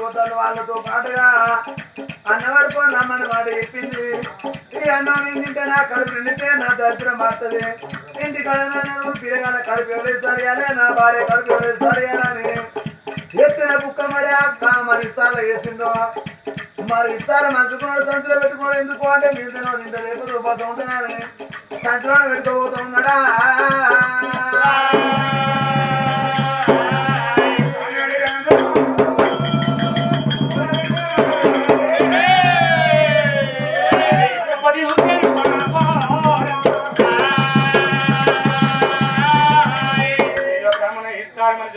పోతారు వాళ్ళతో పాటుగా అన్నవాడుకో నమ్మని వాడు చెప్పింది. ఈ అన్నం నేను తింటే నా కడుపు నిండితే నా దరిద్రం మారుతుంది. ఇంటి కడను పిరగాల కడుపు ఎవరు సరియాలే నా భార్య కడుపు ఎవరు అని ఎత్తిన కుక్క మరి మరి ఇస్తారా వేసిండో మరి ఇస్తారా మంచుకున్నాడు సంచులో పెట్టుకున్నాడు. ఎందుకు అంటే మీరు తినో తింటే లేకపోతే ఉపాసం ఉంటున్నాను సంచులో పెట్టుకోబోతున్నాడా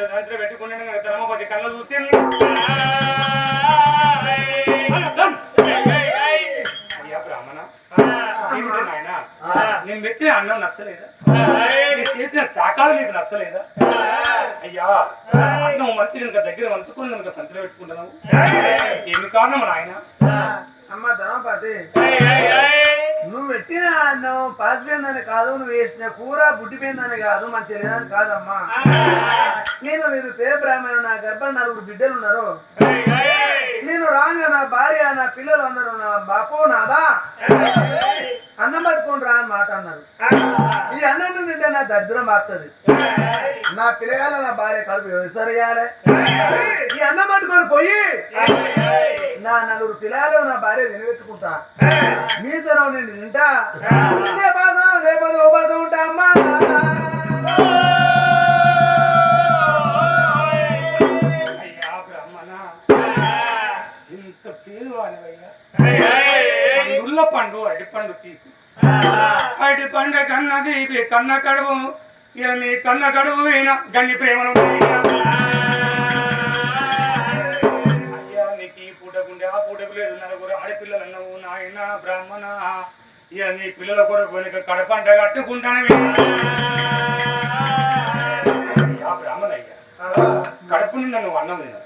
ఉన్నాడా పెట్టుకున్నాడు ధర్మపతి కళ్ళ నాయనా? నేను పెట్టిన అన్నం నచ్చలేదా? నేను చేసిన శాఖలు నీకు నచ్చలేదా? అయ్యా అన్నం మంచి కనుక దగ్గర మంచుకుని కనుక సంచలో పెట్టుకుంటున్నావు? ఏమి కారణం నాయన? అమ్మ ధనపతి పెట్టిన అన్నం పాసిపోయిందని కాదు నువ్వు వేసిన కూర బుడ్డిపోయిందని కాదు మంచి లేదని కాదమ్మా. నేను నేను పే బ్రాహ్మణుడు నా గర్భం నలుగురు బిడ్డలు ఉన్నారు. నేను రాగా నా భార్య నా పిల్లలు అన్నారు నా బాపు నాదా? అన్నం పట్టుకొని రా అని మాట అన్నారు ఈ అన్నం తింటే నా దరిద్రం మారుతుంది నా పిల్లగాల నా భార్య కడుపు వ్యవసాయాలే ఈ అన్నం పట్టుకొని పోయి నా నలుగురు పిల్లలు నా భార్య నిలబెట్టుకుంటా మీతో నేను తింటా. లే బాధ లే అడి పండ తీపి కన్న తీపి కన్న కడువు. ఇక కన్న కడువు వీణ గన్ని ప్రేమను అయ్యా నీకు ఈ పూటకుండే ఆ పూటకు లేదు. నలుగురు ఆడపిల్లలు అన్నవు నాయన బ్రాహ్మణ. ఇక నీ పిల్లల కొరకు వెనుక కడపంట కట్టుకుంటాను బ్రాహ్మణ అయ్యా కడుపు నిన్న నువ్వు అన్నం తిన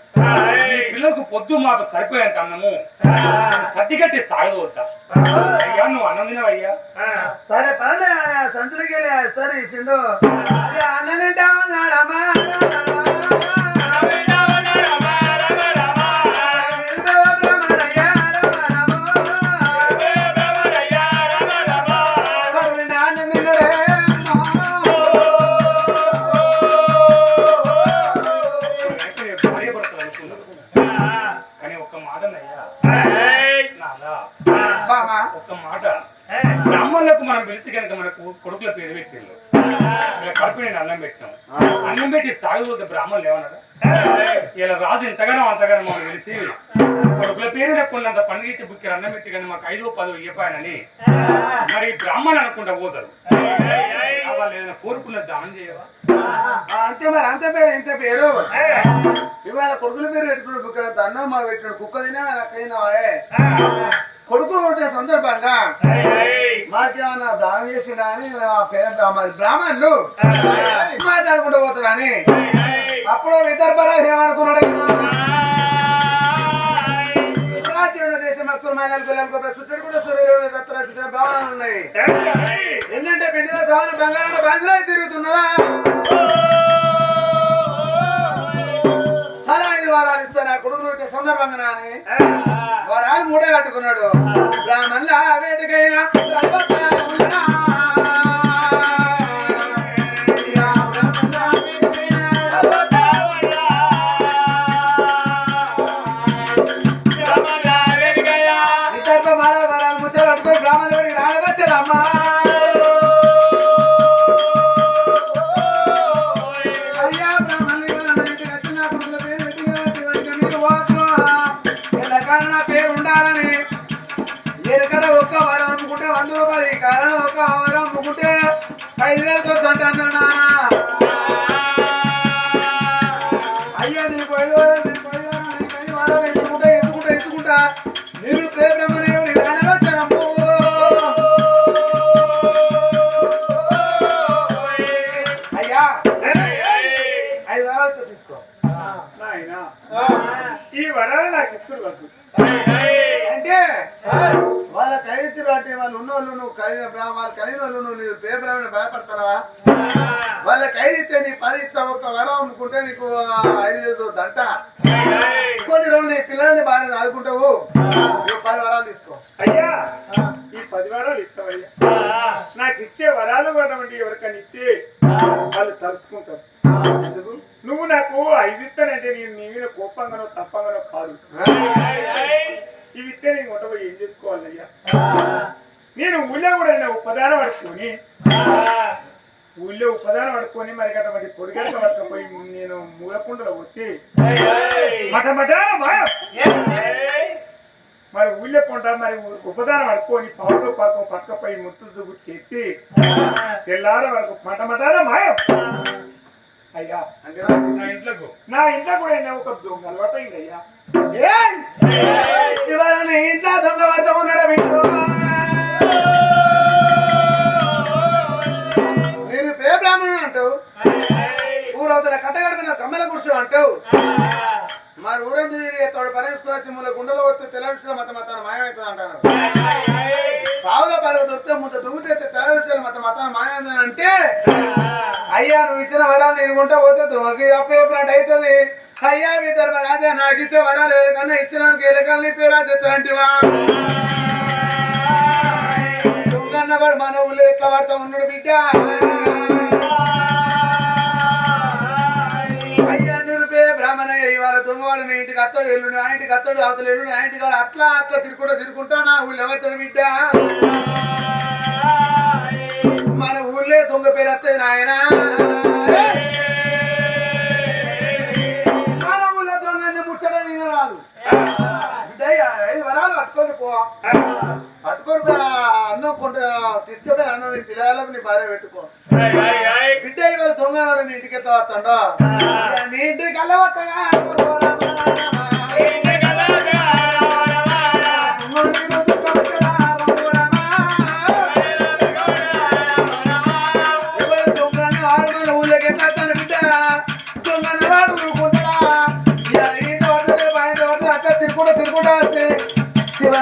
నీ పిల్లకు పొద్దు మాకు సరిపోయేంత అన్నము. సర్దిగట్టి సాగదు వద్దా? అయ్యా నువ్వు అన్నం తినవయ్యా సరే పర్లే సంచులకి వెళ్ళి సరే చిండు. ఇక అన్నం తింటా ఇంతగానో అంతగానో మనం తెలిసి. కొడుకుల పేరు లేకున్నంత పండుగ ఇచ్చి బుక్కి అన్నం పెట్టి కానీ మాకు ఐదు పది ఇవ్వపాయనని మరి బ్రాహ్మణులు అనుకుంటా పోతారు. ఏదైనా కోరుకున్న దానం చేయవా? అంతే మరి అంతే పేరు ఇంత పేరు. ఇవాళ కొడుకుల పేరు పెట్టుకున్నాడు ఇక్కడ అన్నం మా పెట్టాడు కుక్క తినే అక్కయినావే కొడుకు కొట్టే సందర్భంగా మాకేమన్నా దానం చేసిండా అని పేరు మరి బ్రాహ్మణులు మాట్లాడుకుంటూ పోతాడు అని. అప్పుడు విదర్భరాజు ఏమనుకున్నాడు? ప్రాచీన దేశం అక్కులు మైనాలు పిల్లలకు ఉన్నాయి. ఏంటంటే పిండిగా సమాన బంగారం బంజరా తిరుగుతున్నదా? సరే ఐదు వారాలు ఇస్తే నా కొడుకు సందర్భంగా వారాలు మూడే కట్టుకున్నాడు. బ్రాహ్మణుల వేటికైనా ఈ కారణం ఒక్క వరం అమ్ముకుంటే ఐదు అంటాను నాన్న. అయ్యా నీకు ఐదు నీకు ఐదు వారాలు నీకు ఐదు వారాలు ఎత్తుకుంటా ఎత్తుకుంటా ఎత్తుకుంటా. నేను ప్రే బ్రహ్మదేవుడి రానవచ్చనమ్ము అయ్యా ఐదు వారాలతో తీసుకో. నాయనా ఈ వరాలు నాకు ఇచ్చుడు అంటే వాళ్ళకి ఖైదు రాటి వాళ్ళు ఉన్నోళ్ళు నువ్వు కలిగిన వాళ్ళు కలిగిన వాళ్ళు నువ్వు నీ పేపర్ భయపడతావా? వాళ్ళ ఖైదు ఇస్తే నీ పది ఇస్తా ఒక వరం అమ్ముకుంటే నీకు ఐదు దంట. కొన్ని రోజులు నీ పిల్లల్ని బాగా ఆదుకుంటావు. నువ్వు పది వరాలు తీసుకో. అయ్యా ఈ పది వరాలు ఇస్తావయ్యా. నాకు ఇచ్చే వరాలు కూడా ఎవరికైనా ఇస్తే వాళ్ళు తలుసుకుంటారు ఎందుకు? నువ్వు నాకు ఐదు ఇస్తానంటే నేను నీ మీద కోపంగానో తప్పంగానో కాదు. ఇవి ఇస్తే నేను ఉండబోయి ఏం చేసుకోవాలయ్యా నేను ఊళ్ళో కూడా ఉపదానం పడుకొని ఊళ్ళో ఉపదానం పడుకొని మరి అటువంటి పొడిగడక పట్టుకపోయి నేను మూలకుండలో వచ్చి మట మటాన మరి ఊళ్ళో కొంట మరి ఉపదానం పడుకొని పావులు పరకు పట్టుకపోయి ముత్తు దుగ్గు చెట్టి తెల్లార వరకు మట మటాన మాయం. అయ్యా అంటే నా ఇంట్లోకి నా ఇంట్లో కూడా ఒక దొంగ అలవాటు అయింది అయ్యా. ఇంట్లో దొంగ పడతా ఉన్నాడా బిడ్డు నేను పే బ్రాహ్మణుడు అంటావు. ఊరవతల కట్టగడిపిన కమ్మెల కూర్చో అంటావు. మరి ఊరందు తోడు పరేసుకుని వచ్చి ముళ్ళ గుండెలో వస్తే తెల్లవించిన మత మతాన్ని మాయమవుతుంది అంటారు పావుల పరుగు వస్తే ముందు దూటైతే తెల్లవించిన మత మతాన్ని మాయమవుతుంది అంటే అయ్యా నువ్వు ఇచ్చిన వరాలు నేను కొంటా పోతే దొంగకి అప్పేపులాంటి అవుతుంది. అయ్యా మీ రాజా నాకు ఇచ్చే వరాలు కన్నా ఇచ్చిన ఎలకల్ని పేరా తెత్తరంటివా దొంగన్నవాడు మన ఊళ్ళో ఎట్లా పడతా ఉన్నాడు బిడ్డ? అయ్యా నిరుపే బ్రాహ్మణయ్య ఇవాళ దొంగవాడు నీ ఇంటికి అత్తడు ఎల్లుండి ఆ ఇంటికి అత్తడు అవతల ఎల్లుండి ఆ ఇంటికి అట్లా అట్లా తిరుగుకుంటా తిరుగుకుంటా నా ఊళ్ళో ఎవరితో బిడ్డ? మన ఊళ్ళే దొంగ పేరు వస్తాయి నాయనా. పట్టుకొని పో. పట్టుకొని అన్నం కొంట తీసుకుపోయి అన్నం నీ పిల్లలకు నీ భార్య పెట్టుకో. బిడ్డ ఇవాళ దొంగ నీ ఇంటికి ఎట్లా వస్తాడో నీ ఇంటికి అల్ల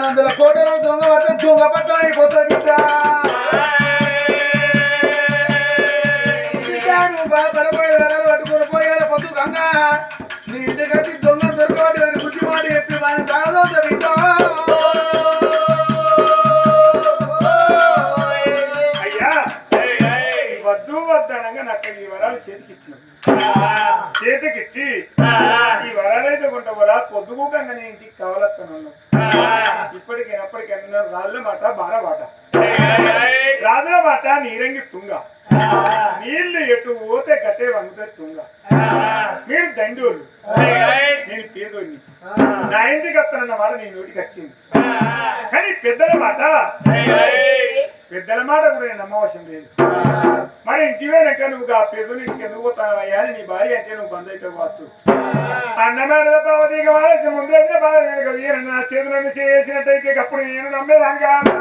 వస్తాగా శివనందుల కోటలో దొంగ పడితే దొంగ పట్టం వరాలైతే పొద్దుకోకంగానే ఇంటికి కావాలన్నాను ఇప్పటికి ఎప్పటికైనా రాళ్ళ మాట బార మాట. రాజుల మాట నీరంగి తుంగ. నీళ్ళు ఎటు పోతే గట్టే వంగుతే తుంగ. మీరు దండోళ్ళు నేను పేదోడిని. నా ఇంటికి వస్తానన్న మాట నీ నోటికి వచ్చింది. కానీ పెద్దల మాట పెద్దల మాట కూడా నేను నమ్మవలసిన లేదు. మరి ఇంటివేనక నువ్వు ఆ పెద్దలు ఇంటికి ఎందుకు పోతాను? అని నీ భార్య అంటే నువ్వు బంద్ అయితే పోవచ్చు అన్నమైన పావతీక వాళ్ళకి ముందే బాధ నేను కదా. నా చేతులన్నీ చేసినట్టయితే అప్పుడు నేను నమ్మేదాన్ని కాదు.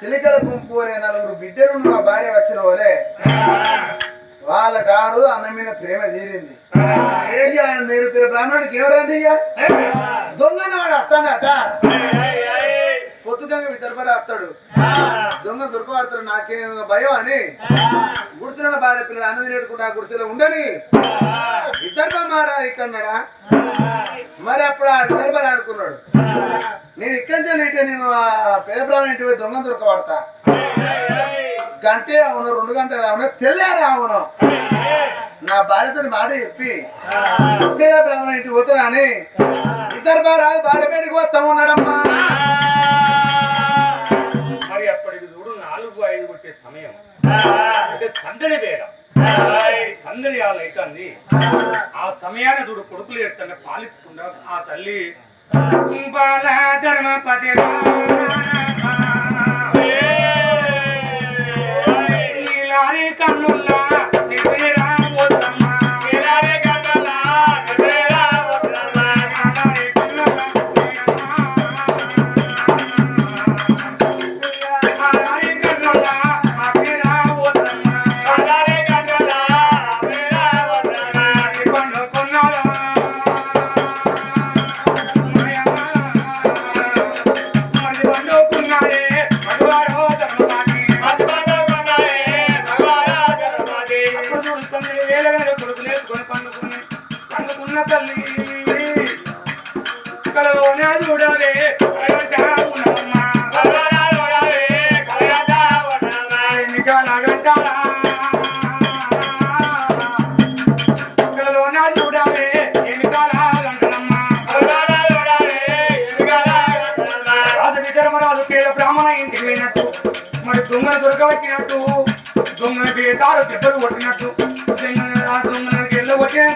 చిలికల గుంపు అనే నలుగురు బిడ్డలు మా భార్య వచ్చిన వాళ్ళే వాళ్ళ కారు అన్నం మీద ప్రేమ తీరింది. మీరు బ్రాహ్మణుడికి ఎవరండి ఇక దొంగన వాడు అత్తాడట పొద్దుగంగా విదర్భరా వస్తాడు దొంగ దొరకబడతాడు నాకేం భయం అని. గుడిసెల భార్య పిల్లలు అన్నం తినేటుకుంటా ఆ గుడిసెలో ఉండని. విదర్భ మారా ఇక్కడ మరి అప్పుడు ఆ విదర్భ అనుకున్నాడు? నేను ఇక్కడి నుంచి నేను ఆ పేద బ్రాహ్మణ ఇంటి పోయి దొంగ దొరకబడతా. గంటే అవును రెండు గంటలు అవును తెల్లారే అవును. నా భార్యతో మాట చెప్పి పేద బ్రాహ్మణ ఇంటికి పోతున్నా అని. ఇద్దరు భార్య భార్య పేటికి వస్తా ఐదు కొట్టే సమయం. అంటే సందడి వేళ. సందడి ఆ లైతాంది ఆ సమయాన్ని చూడు కొడుకులు ఎట్టంగా పాలించకుండా ఆ తల్లి ధర్మపతి నీలారి దొంగని దెబ్బలు కొట్టినట్టు. దొంగ- ఆ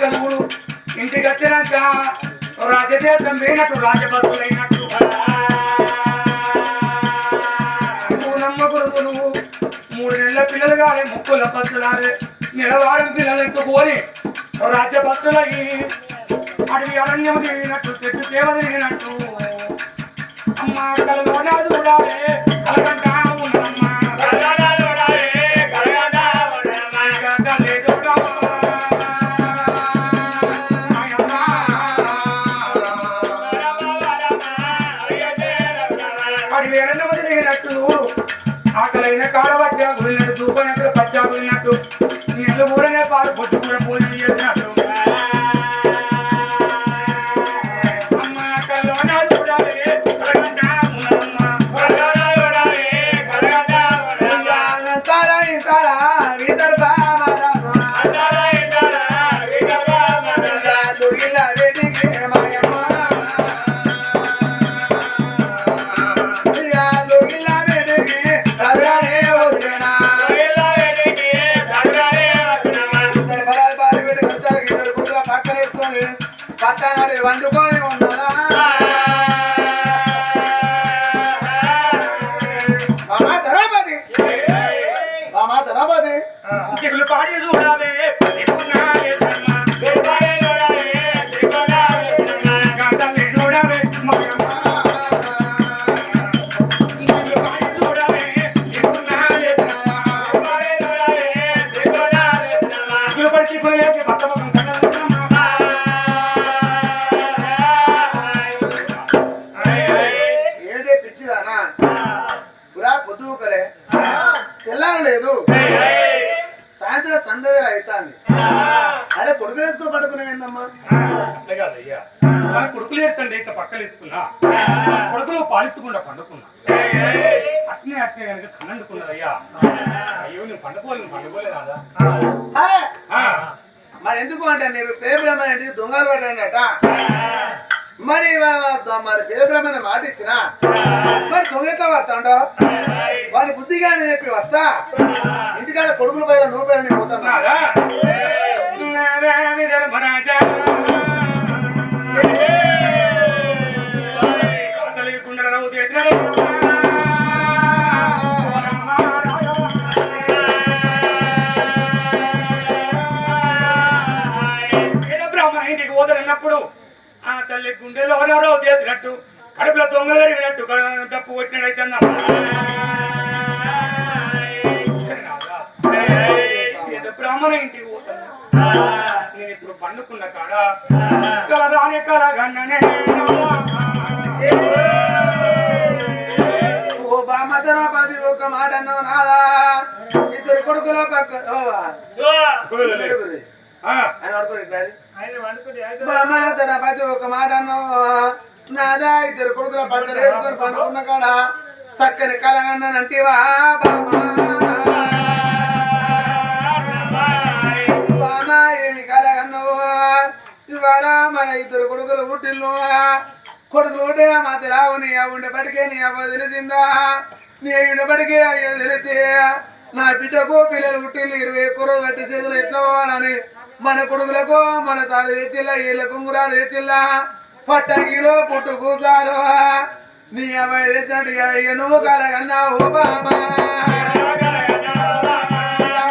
కలుగుడు ఇంటికి వచ్చినాక రాజదేశం పోయినట్టు రాజభక్తులైనట్టు. నువ్వు నువ్వు. మూడు నెలల పిల్లలు కాలే ముక్కుల పత్తులాలే నెలవారం పిల్లలు ఎత్తుకొని రాజ్యభక్తులయ్యి అడవి అరణ్యం తిరిగినట్టు చెట్టు సేవ తిరిగినట్టు అమ్మ కలలోన కూడా కలగంట ఇంతారా పాడి అవుతాంది అరే పొడుగు వేసుకో పడుకునేవేందమ్మా కొడుకులు వేసండి ఇట్లా పక్కలు వేసుకున్నా కొడుకులు పాలించకుండా పండుకున్నా. అట్నే అట్నే కనుక కన్నందుకున్నదయ్యా అయ్యో నేను పండుకోలేదా ఆ, మరి ఎందుకు అంటే నేను పేబ్రహ్మణ ఇంటికి దొంగలు పడ్డానట మరి మరి పేబ్రహ్మణ మాట ఇచ్చిన మరి దొంగ ఎట్లా పడతాడో? వారి బుద్ధిగా నేను చెప్పి వస్తా. ఇంటికాడ కొడుకుల పైన నువ్వు పైన ఇప్పుడు పండుకున్న కాడ కలరాని కలగన్ననే ఓ బామధరాపతి ఒక మాట అన్నావు నాదా ఇద్దరు కొడుకుల పక్క. ఆయన పడుకో ఇట్లా బామధరాపతి ఒక మాట అన్నావు. నాదా ఇద్దరు కొడుకుల పక్కన వేసుకొని పండుకున్న కాడ చక్కని కలగన్నానంటివా బామా ఇవాళ మన ఇద్దరు కొడుకులు పుట్టిల్లు కొడుకులు పుట్టిన మధ్య రావు నీ ఉండబడికే నీ అవ్వ తెలిసిందా? నీ ఉండబడికే అయ్యో తెలితే నా బిడ్డకు పిల్లలు పుట్టిల్లు ఇరవై కుర్ర కట్టి చేతులు ఎట్లా పోవాలని? మన కొడుకులకు మన తాడు తెచ్చిల్లా వీళ్ళ కుంగురాలు తెచ్చిల్లా పట్టగిలో పుట్టు కూతారు నీ అమ్మాయి తెచ్చినట్టు నువ్వు కలగన్నా ఓబామా?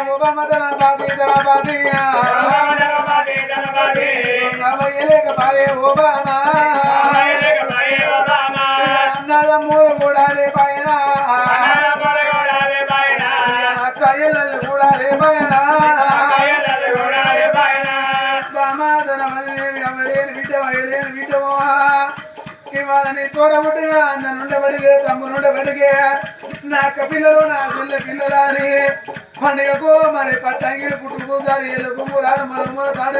ఓబామా? తన బాధి తన అన్నదమ్ములు కూడా పైన కయ్యలు కూడా పైన సమాధాన మదిలేమి అమ్మలేని బిడ్డమో ఇవాళ నీ నన్ను ఉండబడిగే తమ్ముడు ఉండబడిగే నా అక్క పిల్లలు నా చెల్లె పిల్లలని పండుగకు మరి పట్టంగిరి పుట్టుకు దారి ఎల్లు గుమ్మురాలు మరొక తాడు